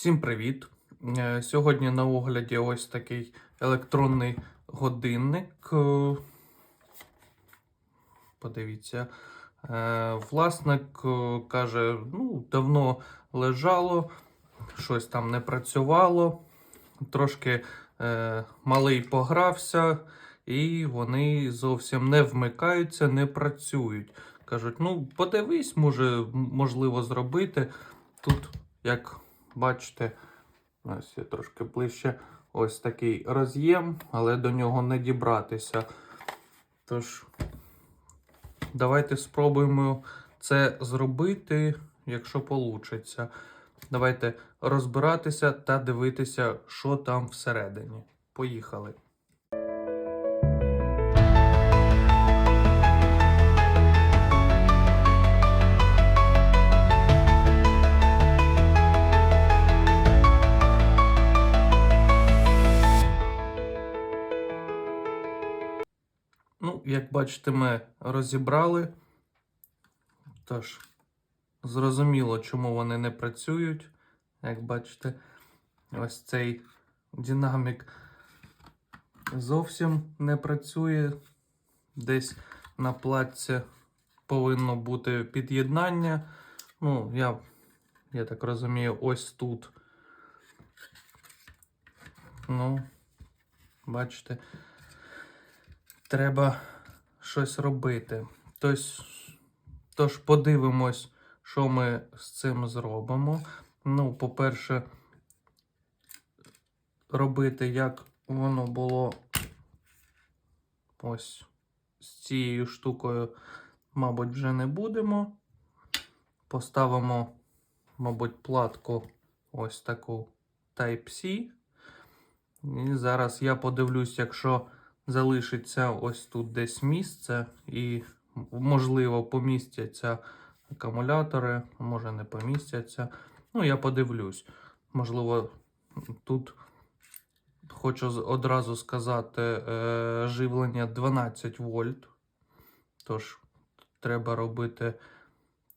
Всім привіт! Е, Сьогодні на огляді ось такий електронний годинник. Е, Подивіться. Е, Власник каже, ну, давно лежало, щось там не працювало. Трошки малий погрався, і вони зовсім не вмикаються, не працюють. Кажуть, ну подивись, може, можливо, зробити. Тут, як бачите, ось я трошки ближче, ось такий роз'єм, але до нього не дібратися. Тож, давайте спробуємо це зробити, якщо вийде. Давайте розбиратися та дивитися, що там всередині. Поїхали. Як бачите, ми розібрали. Тож, зрозуміло, чому вони не працюють. Як бачите, ось цей динамік зовсім не працює. Десь на платці повинно бути під'єднання. Ну, я, я так розумію, ось тут. Ну, бачите, треба щось робити. Тось, тож подивимось, що ми з цим зробимо. Ну, по-перше, робити, як воно було ось з цією штукою, мабуть, вже не будемо. Поставимо, мабуть, платку ось таку Type-C. І зараз я подивлюсь, якщо залишиться ось тут десь місце, і, можливо, помістяться акумулятори, може не помістяться. Ну, я подивлюсь. Можливо, тут хочу одразу сказати е, живлення 12 вольт. Тож треба робити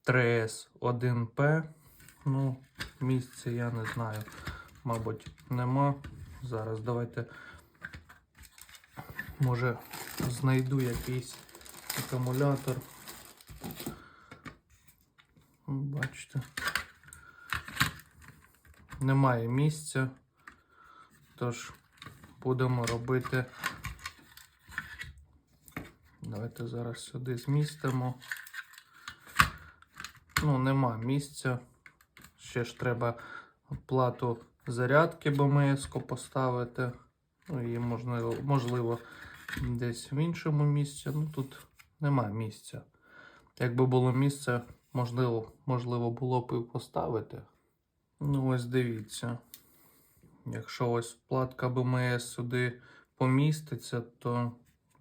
3S 1P. Ну, місця я не знаю. Мабуть, нема. Зараз давайте. Може, знайду якийсь акумулятор. Бачите. Немає місця. Тож будемо робити. Давайте зараз сюди змістимо. Ну, нема місця. Ще ж треба плату зарядки БМС поставити. Ну і можливо, можливо десь в іншому місці. Ну тут нема місця. Якби було місце, можливо, можливо було б і поставити. Ну, ось дивіться. Якщо ось платка БМС сюди поміститься, то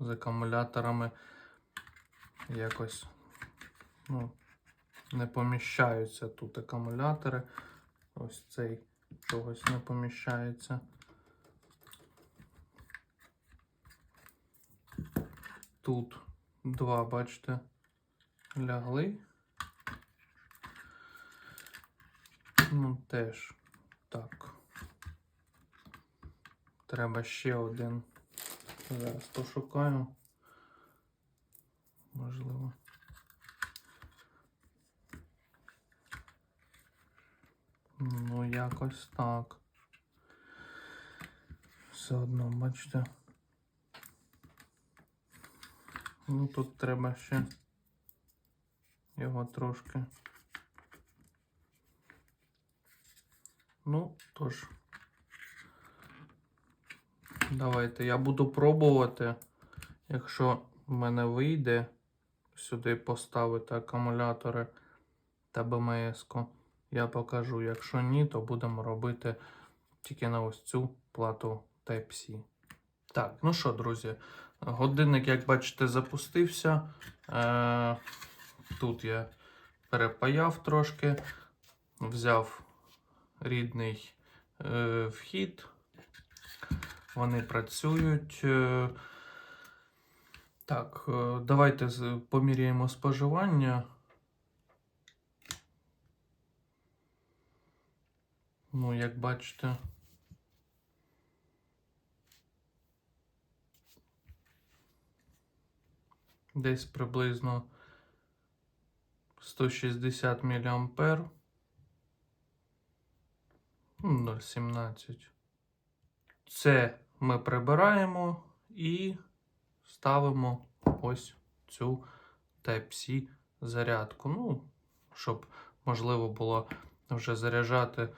з акумуляторами якось ну, не поміщаються тут акумулятори. Ось цей чогось не поміщається. Тут два, бачите, лягли. Ну, теж так. Треба ще один. Зараз пошукаю. Можливо. Ну, якось так. Все одно, бачите. Ну, тут треба ще його трошки. Ну, тож. Давайте я буду пробувати. Якщо в мене вийде сюди поставити акумулятори та БМС-ку, я покажу. Якщо ні, то будемо робити тільки на ось цю плату Type-C. Так, ну що, друзі, годинник, як бачите, запустився. Е, тут я перепаяв трошки, взяв рідний е, вхід. Вони працюють. Е, Так, давайте поміряємо споживання. Ну, як бачите. Десь приблизно 160 мА. 0,17. Це ми прибираємо і ставимо ось цю Type-C зарядку. Ну, щоб можливо було вже заряджати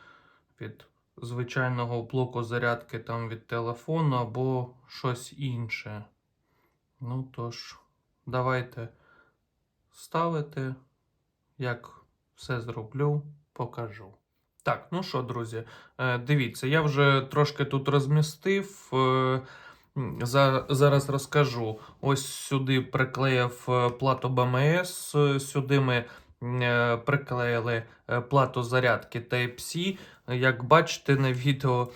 від звичайного блоку зарядки там від телефону або щось інше. Ну тож, давайте ставити. Як все зроблю, покажу. Так, ну що, друзі, е, дивіться, я вже трошки тут розмістив. е, Зараз розкажу. Ось сюди приклеїв е, плату БМС, сюди ми приклеїли плату зарядки Type-C. Як бачите на відео,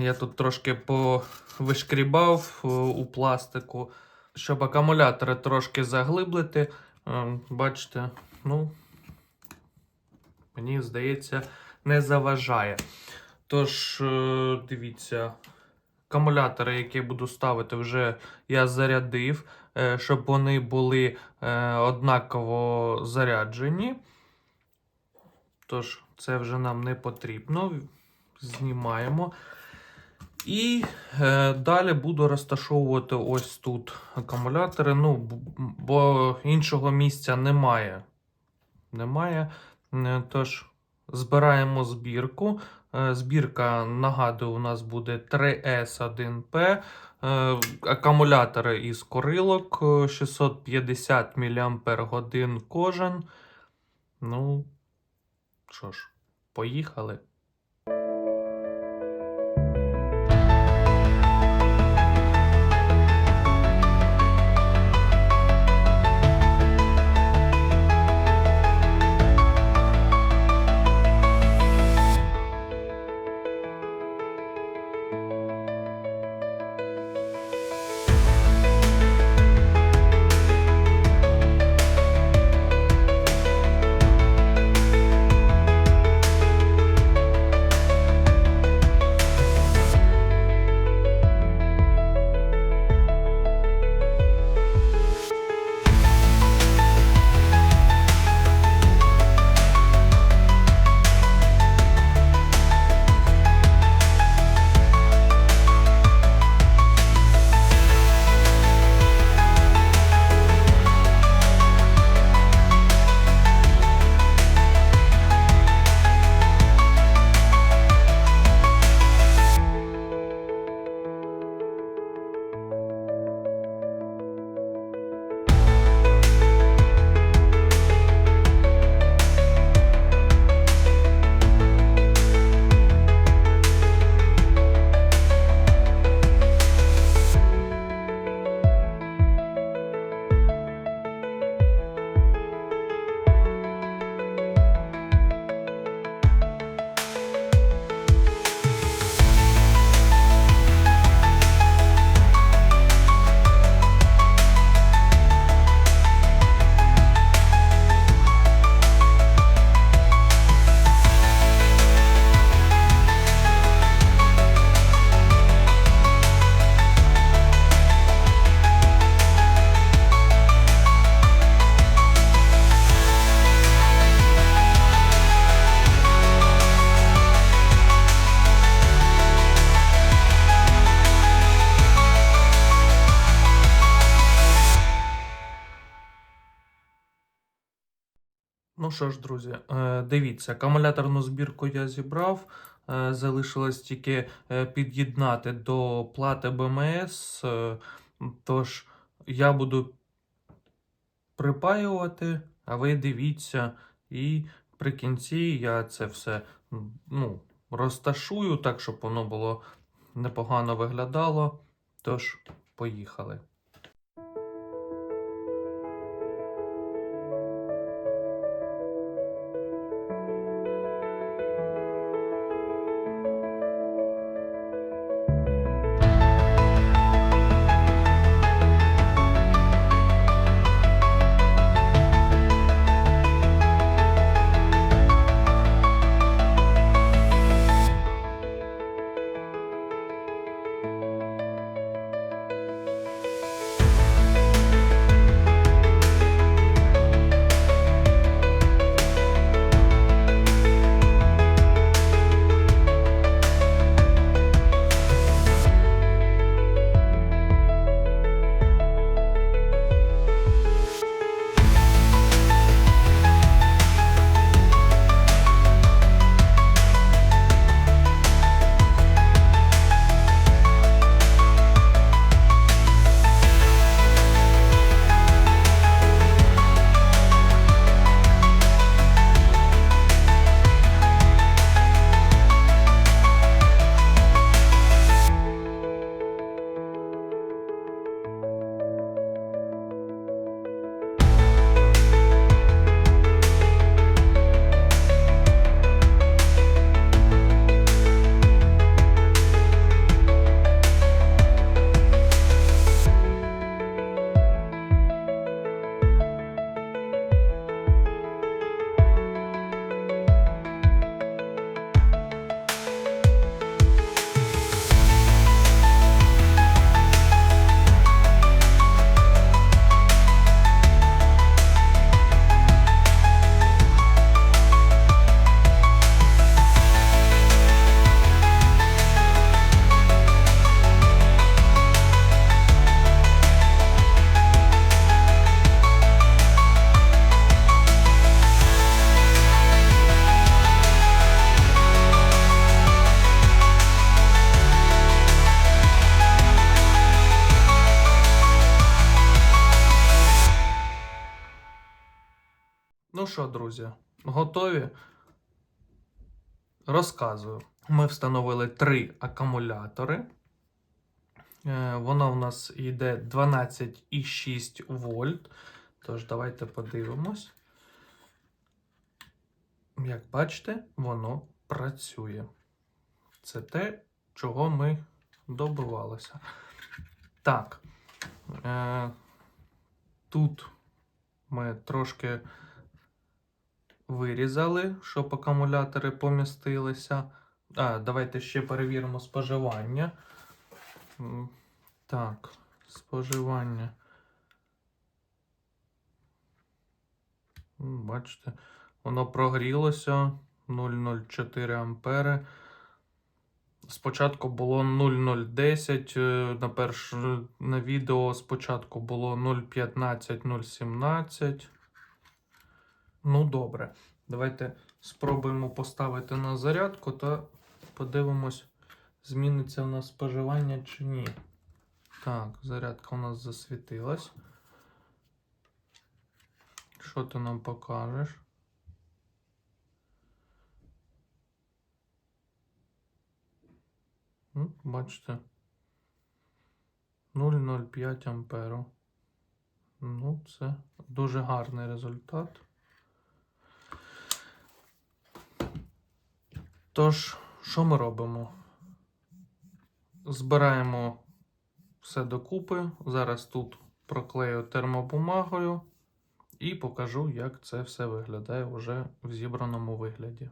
я тут трошки повишкрібав у пластику, щоб акумулятори трошки заглиблити. Е, Бачите, ну, мені здається, не заважає. Тож, е, дивіться, акумулятори, які буду ставити, вже я зарядив, е, щоб вони були однаково заряджені. Tож, це вже нам не потрібно. Знімаємо. І е, далі буду розташовувати ось тут акумулятори. Ну, бо іншого місця немає. Немає. Е, Тож, збираємо збірку. Е, Збірка, нагадую, у нас буде 3S1P. Е, Акумулятори із корилок е, 650 мАч кожен. Ну, що ж, поїхали. Ну що ж, друзі, е, дивіться, акумуляторну збірку я зібрав. е, Залишилось тільки е, під'єднати до плати БМС. Тож я буду припаювати, а ви дивіться, і при кінці я це все ну, розташую так, щоб воно було непогано виглядало. Тож, поїхали. Готові? Розказую. Ми встановили три акумулятори. Е, Воно в нас йде 12,6 вольт. Тож, давайте подивимось. Як бачите, воно працює. Це те, чого ми добивалися. Так. Е, тут ми трошки вирізали, щоб акумулятори помістилися. А, давайте ще перевіримо споживання. Так, споживання. Бачите, воно прогрілося 0,04 ампери. Спочатку було 0,010, е, на перш... на відео спочатку було 0,15, 0,17. Ну, добре. Давайте спробуємо поставити на зарядку та подивимось, зміниться у нас споживання чи ні. Так, зарядка у нас засвітилась. Що ти нам покажеш? Ну, бачите. 0,05 амперу. Ну, це дуже гарний результат. Тож, що ми робимо? Збираємо все докупи. Зараз тут проклею термобумагою і покажу, як це все виглядає вже в зібраному вигляді.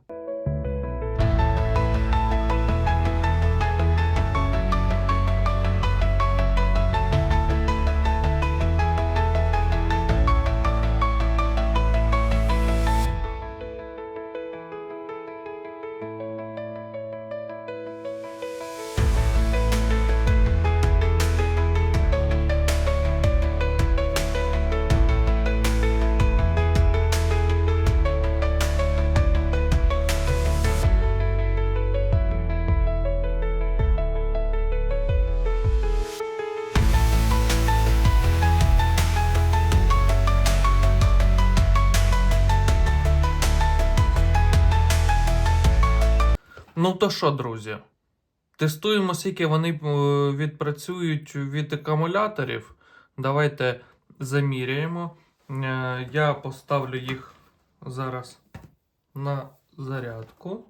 То що, друзі? Тестуємо, скільки вони е, відпрацюють від акумуляторів. Давайте заміряємо. Е, Я поставлю їх зараз на зарядку.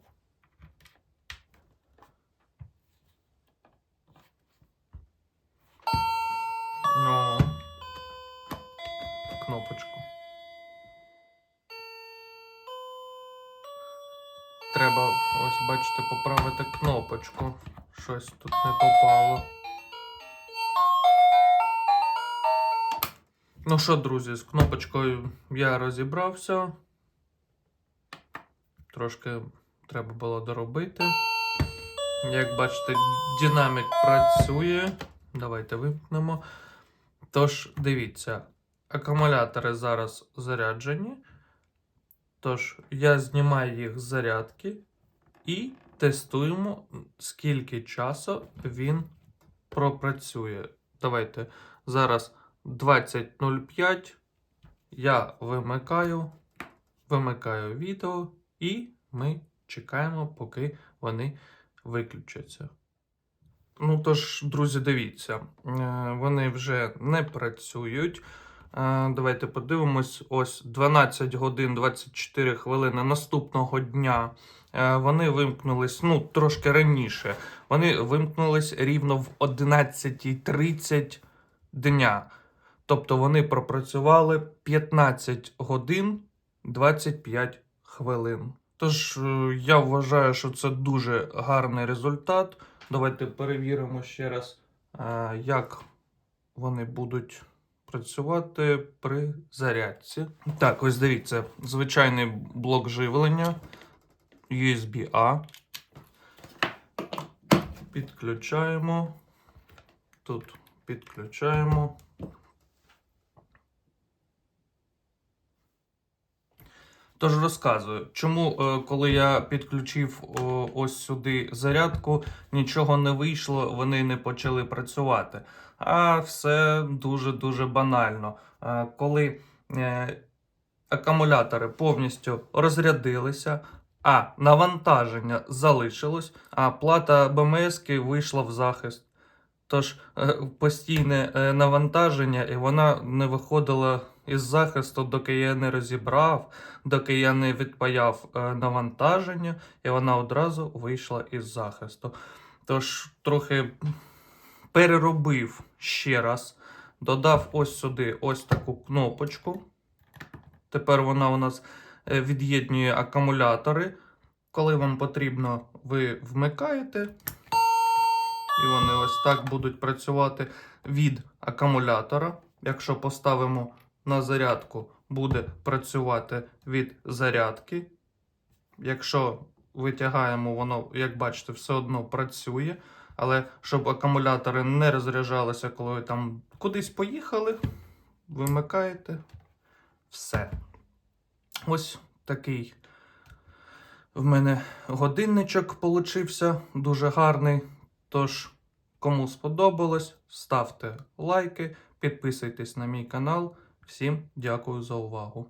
Кнопочку. Треба, ось бачите, поправити кнопочку. Щось тут не попало. Ну що, друзі, з кнопочкою я розібрався. Трошки треба було доробити. Як бачите, динамік працює. Давайте вимкнемо. Тож, дивіться, акумулятори зараз заряджені. Тож, я знімаю їх з зарядки і тестуємо, скільки часу він пропрацює. Давайте зараз 20.05. Я вимикаю, вимикаю відео, і ми чекаємо, поки вони виключаться. Ну тож, друзі, дивіться, е, вони вже не працюють. Е, Давайте подивимось. Ось 12 годин 24 хвилини наступного дня. е, Вони вимкнулись ну, трошки раніше. Вони вимкнулись рівно в 11.30 дня. Тобто вони пропрацювали 15 годин 25 хвилин. Тож е, я вважаю, що це дуже гарний результат. Давайте перевіримо ще раз, як вони будуть працювати при зарядці. Так, ось дивіться, звичайний блок живлення USB-A. Підключаємо. Тут підключаємо. Тож розказую, чому, е, коли я підключив ось сюди зарядку, нічого не вийшло, вони не почали працювати. А все дуже-дуже банально. Е, Коли е, акумулятори повністю розрядилися, а навантаження залишилось, а плата БМС вийшла в захист. Тож е, постійне навантаження, і вона не виходила із захисту, доки я не розібрав, доки я не відпаяв навантаження, і вона одразу вийшла із захисту. Тож трохи переробив ще раз, додав ось сюди ось таку кнопочку. Тепер вона у нас е, від'єднує акумулятори. Коли вам потрібно, ви вмикаєте. І вони ось так будуть працювати від акумулятора. Якщо поставимо на зарядку, буде працювати від зарядки. Якщо витягаємо, воно, як бачите, все одно працює. Але щоб акумулятори не розряджалися, коли ви там кудись поїхали, вимикаєте все. Ось такий в мене годинничок получився, дуже гарний. Тож, кому сподобалось, ставте лайки, підписуйтесь на мій канал. Всім дякую за увагу.